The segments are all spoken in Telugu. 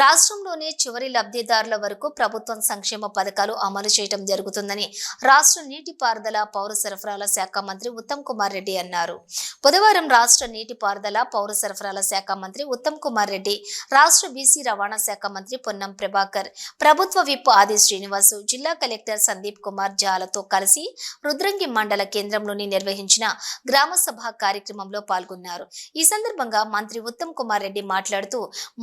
రాష్ట్రంలోనే చివరి లబ్ధిదారుల వరకు ప్రభుత్వం సంక్షేమ పథకాలు అమలు చేయడం జరుగుతుందని రాష్ట్ర నీటిపారుదల పౌర సరఫరాల శాఖ మంత్రి ఉత్తమ్ కుమార్ రెడ్డి అన్నారు. బుధవారం రాష్ట్ర నీటిపారుదల పౌర సరఫరాల శాఖ మంత్రి ఉత్తమ్ కుమార్ రెడ్డి రాష్ట్ర బీసీ రవాణా శాఖ మంత్రి పొన్నం ప్రభాకర్ ప్రభుత్వ విప్ ఆది శ్రీనివాసు జిల్లా కలెక్టర్ సందీప్ కుమార్ జాలతో కలిసి రుద్రంగి మండల కేంద్రంలోని నిర్వహించిన గ్రామ సభ కార్యక్రమంలో పాల్గొన్నారు. ఈ సందర్భంగా మంత్రి ఉత్తమ్ కుమార్ రెడ్డి మాట్లాడుతూ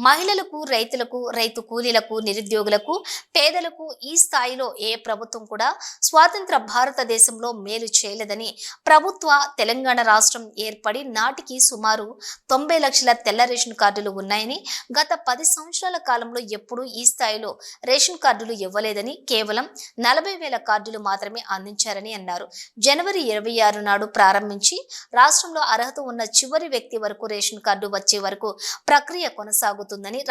మహిళలకు రైతులకు రైతు కూలీలకు నిరుద్యోగులకు పేదలకు ఈ స్థాయిలో ఏ ప్రభుత్వం కూడా స్వాతంత్ర భారతదేశంలో మేలు చేయలేదని ప్రభుత్వ తెలంగాణ రాష్ట్రం ఏర్పడి నాటికి సుమారు తొంభై లక్షల తెల్ల రేషన్ కార్డులు ఉన్నాయని గత పది సంవత్సరాల కాలంలో ఎప్పుడూ ఈ స్థాయిలో రేషన్ కార్డులు ఇవ్వలేదని కేవలం నలభై వేల కార్డులు మాత్రమే అందించారని అన్నారు. జనవరి ఇరవై ఆరు నాడు ప్రారంభించి రాష్ట్రంలో అర్హత ఉన్న చివరి వ్యక్తి వరకు రేషన్ కార్డు వచ్చే వరకు ప్రక్రియ కొనసాగుతుందని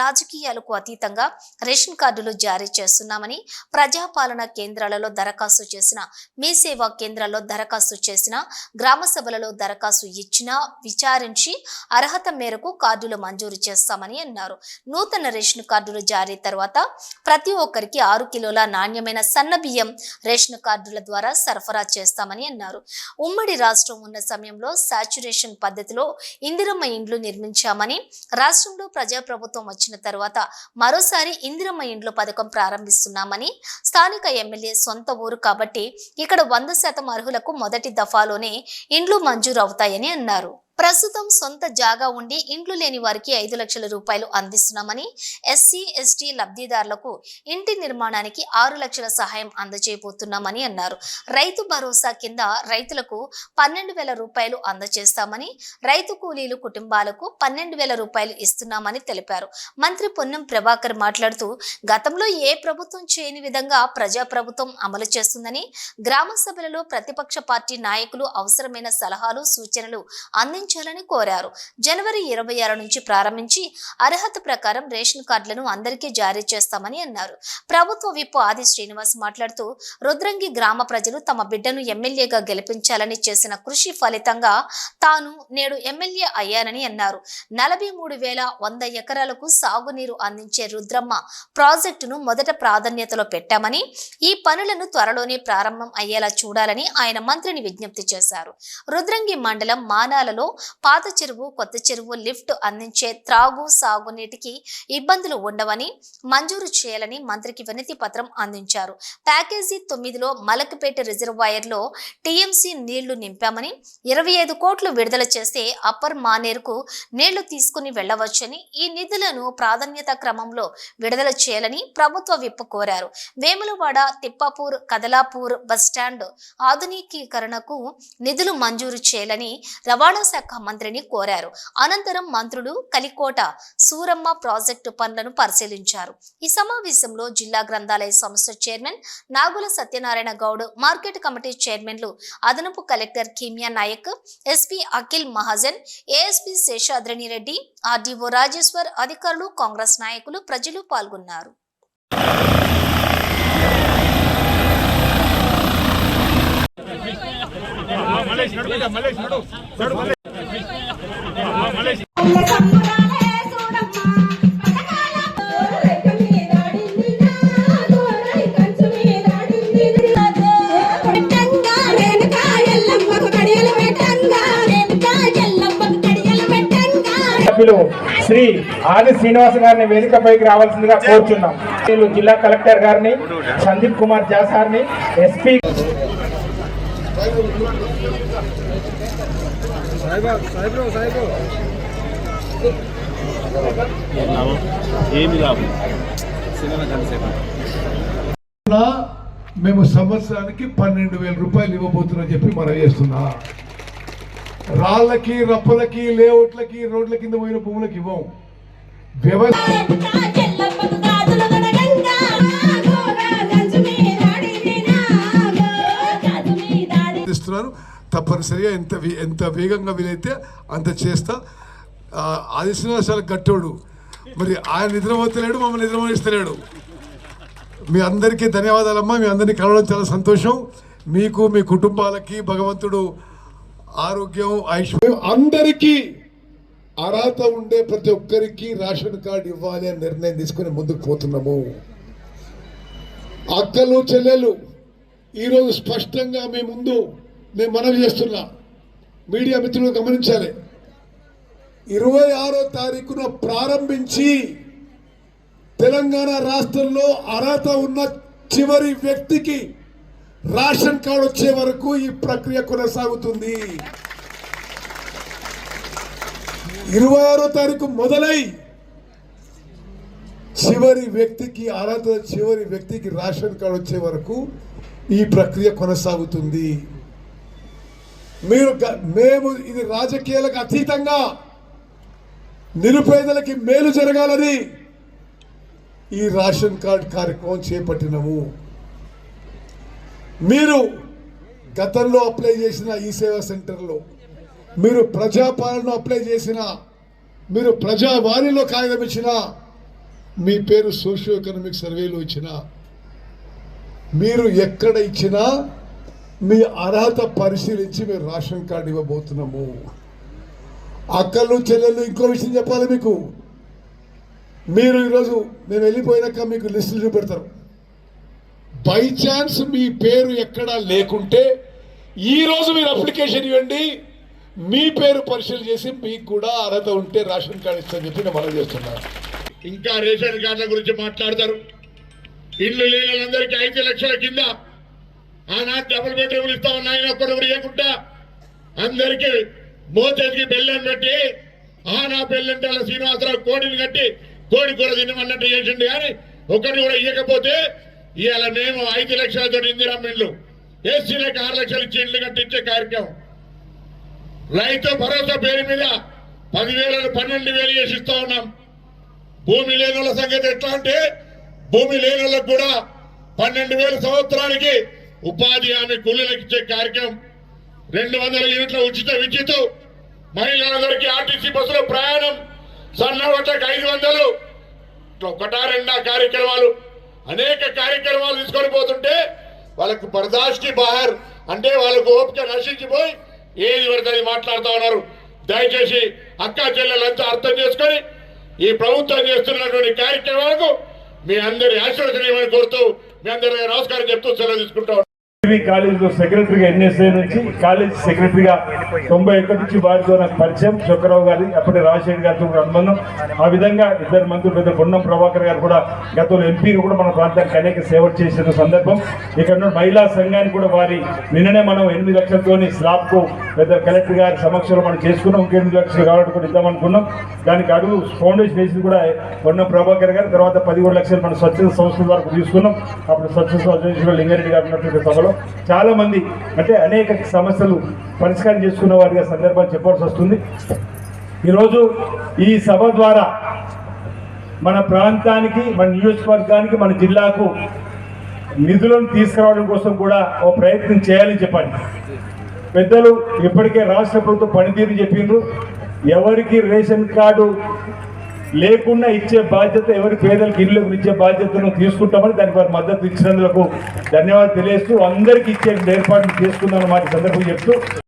ఆదాయాలకు అతీతంగా రేషన్ కార్డులు జారీ చేస్తున్నామని ప్రజాపాలన కేంద్రాలలో దరఖాస్తు చేసిన మీ సేవా కేంద్రాల్లో దరఖాస్తు చేసిన గ్రామ సభలలో దరఖాస్తు ఇచ్చినా విచారించి అర్హత మేరకు కార్డులు మంజూరు చేస్తామని అన్నారు. నూతన రేషన్ కార్డులు జారీ తర్వాత ప్రతి ఒక్కరికి ఆరు కిలోల నాణ్యమైన సన్న బియ్యం రేషన్ కార్డుల ద్వారా సరఫరా చేస్తామని అన్నారు. ఉమ్మడి రాష్ట్రం ఉన్న సమయంలో సాచురేషన్ పద్ధతిలో ఇందిరమ్మ ఇండ్లు నిర్మించామని రాష్ట్రంలో ప్రజాప్రభుత్వం వచ్చిన తర్వాత మరోసారి ఇందిరమ్మ ఇండ్లు పథకం ప్రారంభిస్తున్నామని స్థానిక ఎమ్మెల్యే సొంత ఊరు కాబట్టి ఇక్కడ వంద శాతం అర్హులకు మొదటి దఫాలోనే ఇండ్లు మంజూరు అవుతాయని అన్నారు. ప్రస్తుతం సొంత జాగా ఉండి ఇండ్లు లేని వారికి ఐదు లక్షల రూపాయలు అందిస్తున్నామని ఎస్సీ ఎస్టీ లబ్ధిదారులకు ఇంటి నిర్మాణానికి ఆరు లక్షల సహాయం అందజేయబోతున్నామని అన్నారు. రైతు భరోసా కింద రైతులకు పన్నెండు వేల రూపాయలు అందజేస్తామని రైతు కూలీలు కుటుంబాలకు పన్నెండు వేల రూపాయలు ఇస్తున్నామని తెలిపారు. మంత్రి పొన్నం ప్రభాకర్ మాట్లాడుతూ గతంలో ఏ ప్రభుత్వం చేయని విధంగా ప్రజా ప్రభుత్వం అమలు చేస్తుందని గ్రామ సభలలో ప్రతిపక్ష పార్టీ నాయకులు అవసరమైన సలహాలు సూచనలు సాధించాలని కోరారు. జనవరి ఇరవై ఆరు నుంచి ప్రారంభించి అర్హత ప్రకారం రేషన్ కార్డులను అందరికీ జారీ చేస్తామని అన్నారు. ప్రభుత్వ విప్ ఆది శ్రీనివాస్ మాట్లాడుతూ రుద్రంగి గ్రామ ప్రజలు తమ బిడ్డను ఎమ్మెల్యేగా గెలిపించాలని చేసిన కృషి ఫలితంగా తాను నేడు ఎమ్మెల్యే అయ్యానని అన్నారు. నలభై మూడు వేల వంద ఎకరాలకు సాగునీరు అందించే రుద్రమ్మ ప్రాజెక్టును మొదట ప్రాధాన్యతలో పెట్టామని ఈ పనులను త్వరలోనే ప్రారంభం అయ్యేలా చూడాలని ఆయన మంత్రిని విజ్ఞప్తి చేశారు. రుద్రంగి మండలం మానాలలో పాత చెరువు కొత్త చెరువు లిఫ్ట్ అందించే త్రాగు సాగునీటికి ఇబ్బందులు ఉండవని మంజూరు చేయాలని మంత్రికి వినతి పత్రం అందించారు. ప్యాకేజీ తొమ్మిదిలో మలకపేట రిజర్వాయర్లో టీఎంసీ నీళ్ళు నింపామని ఇరవై ఐదు కోట్లు విడుదల చేస్తే అప్పర్ మానేరుకు నీళ్ళు తీసుకుని వెళ్ళవచ్చని ఈ నిధులను ప్రాధాన్యత క్రమంలో విడుదల చేయాలని ప్రభుత్వ విప్ కోరారు. వేములవాడ తిప్పాపూర్ కదలాపూర్ బస్టాండ్ ఆధునికీకరణకు నిధులు మంజూరు చేయాలని రవాణా శాఖ మంత్రిని కోరారు అనంతరం మంత్రులు కలికోట సూరమ్మ ప్రాజెక్టు పనులను పరిశీలించారు ఈ సమావేశంలో జిల్లా గ్రంథాలయ సంస్థ chairman Nagula Satyanarayana Goud market committee చైర్మన్లు అదనపు collector Kimiya Nayak SP Akhil Mahajan ASP Seshadrini Reddy RDO Rajeshwar అధికారులు కాంగ్రెస్ నాయకులు ప్రజలు పాల్గొన్నారు మలేష్ నడు మలేష్ నడు నడు సభ్యులు శ్రీ ఆది శ్రీనివాస్ గారిని వేదికపైకి రావాల్సిందిగా కోరుచున్నాం. వీళ్ళు జిల్లా కలెక్టర్ గారిని సందీప్ కుమార్ జా సార్ని ఎస్పీ ఏమి లాభం నా మేము సంవత్సరానికి పన్నెండు వేల రూపాయలు ఇవ్వబోతున్నాం చెప్పి మనం చేస్తున్నా. రాళ్ళకి రప్పలకి లేఅవుట్లకి రోడ్ల కింద పోయిన భూములకు ఇవ్వం. వ్యవస్థ తప్పనిసరిగా ఎంత వే- ఎంత వేగంగా వీలైతే అంత చేస్తా. ఆది శ్రీనివాస్ గట్టోడు. మరి ఆయన నిద్రపోతలేడు మమ్మల్ని నిద్రపోనిస్తలేడు. మీ అందరికీ ధన్యవాదాలమ్మా. మీ అందరినీ కలవడం చాలా సంతోషం. మీకు మీ కుటుంబాలకి భగవంతుడు ఆరోగ్యం ఐశ్వర్యం అందరికీ అర్హత ఉండే ప్రతి ఒక్కరికి రేషన్ కార్డు ఇవ్వాలి అని నిర్ణయం తీసుకుని ముందుకు పోతున్నాము. అక్కలు చెల్లెలు ఈరోజు స్పష్టంగా మీ ముందు మేము మనవి చేస్తున్నా. మీడియా మిత్రులు గమనించాలి. ఇరవై ఆరో తారీఖున ప్రారంభించి తెలంగాణ రాష్ట్రంలో అర్హత ఉన్న చివరి వ్యక్తికి రేషన్ కార్డు వచ్చే వరకు ఈ ప్రక్రియ కొనసాగుతుంది. ఇరవై ఆరో తారీఖు మొదలై చివరి వ్యక్తికి అర్హత చివరి వ్యక్తికి రేషన్ కార్డు వచ్చే వరకు ఈ ప్రక్రియ కొనసాగుతుంది. మీరు మేము ఇది రాజకీయాలకు అతీతంగా నిరుపేదలకి మేలు జరగాలని ఈ రేషన్ కార్డ్ కార్యక్రమం చేపట్టినము. మీరు గతంలో అప్లై చేసిన ఈ సేవా సెంటర్లో మీరు ప్రజాపాలన అప్లై చేసిన మీరు ప్రజావాణిలో కాగితం ఇచ్చిన మీ పేరు సోషియో ఎకనామిక్ సర్వేలో ఇచ్చిన మీరు ఎక్కడ ఇచ్చినా మీ అర్హత పరిశీలించి మీరు రేషన్ కార్డు ఇవ్వబోతున్నాము. అక్కలు చెల్లెళ్ళు ఇంకో విషయం చెప్పాలి మీకు. మీరు ఈరోజు మేము వెళ్ళిపోయినాక మీకు లిస్టులు చూపెడతారు. బై ఛాన్స్ మీ పేరు ఎక్కడా లేకుంటే ఈరోజు మీరు అప్లికేషన్ ఇవ్వండి మీ పేరు పరిశీలన చేసి మీకు కూడా అర్హత ఉంటే రేషన్ కార్డు ఇస్తామని చెప్పి నేను మనం చేస్తున్నాను ఇంకా రేషన్ కార్డుల గురించి మాట్లాడతారు. ఇల్లు లేని వాళ్ళందరికీ ఐదు లక్షల కింద ఆనాడు డబుల్ బెడ్రూమ్లు ఇస్తా ఉన్నాయని ఒక్కడు కూడా ఇవ్వకుండా అందరికీ మోచేతికి బెల్లం పెట్టి ఆనా బెల్లంటే వాళ్ళ శ్రీనివాసరావు కోడిని కట్టి కోడి కూర తినమన్నట్టు చేసిండు కానీ ఒకరిని కూడా ఇవ్వకపోతే ఇవాళ మేము ఐదు లక్షలతో ఇందిరమ్మ ఇండ్లు ఎస్సీలకు ఆరు లక్షలు ఇచ్చి ఇల్లు కట్టించే కార్యక్రమం. రైతు భరోసా పేరు మీద పదివేల పన్నెండు వేలు చేసి ఇస్తా ఉన్నాం. భూమి లేని వాళ్ళ సంగతి ఎట్లా అంటే భూమి లేని వాళ్ళకు కూడా పన్నెండు వేల సంవత్సరానికి ఉపాధి హామీ కూలీలకు ఇచ్చే కార్యక్రమం. రెండు వందల యూనిట్ల ఉచిత విద్యుత్ మహిళలందరికీ ఆర్టీసీ బస్సులో ప్రయాణం. సన్నవటకు ఐదు వందలు. ఒకటా రెండా కార్యక్రమాలు. అనేక కార్యక్రమాలు తీసుకొని పోతుంటే వాళ్ళకు బర్దాష్టి బహార్ అంటే వాళ్ళకు ఓపిక నశించిపోయి ఏది పడితే మాట్లాడుతూ ఉన్నారు. దయచేసి అక్కా చెల్లెలంతా అర్థం చేసుకొని ఈ ప్రభుత్వం చేస్తున్నటువంటి కార్యక్రమాలకు మీ అందరి ఆశీర్వచనీయమని కోరుతూ మీ అందరి నమస్కారం చెప్తూ సెలవు తీసుకుంటా డిగ్రీ కాలేజీలో సెక్రటరీగా ఎన్ఎస్ఐ నుంచి కాలేజ్ సెక్రటరీగా తొంభై ఒకటి నుంచి వారితో నాకు పరిచయం శుక్రరావు గారి అప్పటి రాజశేఖర్ గారితో కూడా అనుబంధం. ఆ విధంగా ఇద్దరు మంత్రులు పెద్ద పొన్నం ప్రభాకర్ గారు కూడా గతంలో ఎంపీగా కూడా మన ప్రాంతానికి అనేక సేవలు చేసిన సందర్భం. ఇక్కడ మహిళా సంఘానికి కూడా వారి నిన్ననే మనం ఎనిమిది లక్షలతోని స్లాబ్కు పెద్ద కలెక్టర్ గారి సమక్షంలో మనం చేసుకున్నాం. ఇంక ఎనిమిది లక్షలు కావాలని కూడా ఇద్దామనుకున్నాం దానికి అడుగు ఫౌండేషన్ వేసింది కూడా పొన్నం ప్రభాకర్ గారు. తర్వాత పదిహేడు లక్షలు మన స్వచ్ఛత సంస్థల వరకు తీసుకున్నాం. అప్పుడు స్వచ్ఛ సంస్థ లింగారెడ్డి గారు ఉన్నటువంటి సభలో. చాలా మంది అంటే అనేక సమస్యలు పరిష్కారం చేసుకున్న వారిగా సందర్భాలు చెప్పాల్సి వస్తుంది. ఈరోజు ఈ సభ ద్వారా మన ప్రాంతానికి మన నియోజకవర్గానికి మన జిల్లాకు నిధులను తీసుకురావడం కోసం కూడా ఓ ప్రయత్నం చేయాలని చెప్పండి పెద్దలు ఇప్పటికే రాష్ట్ర ప్రభుత్వం పనితీరు చెప్పిండ్రు. ఎవరికి రేషన్ కార్డు లేకుండా ఇచ్చే బాధ్యత ఎవరి పేదలకు ఇల్లు ఇచ్చే బాధ్యతను తీసుకుంటామని దానికి వారి మద్దతు ఇచ్చినందుకు ధన్యవాదాలు తెలియజేస్తూ అందరికీ ఇచ్చే ఏర్పాట్లు చేసుకుందామని మాట సందర్భం చెప్తూ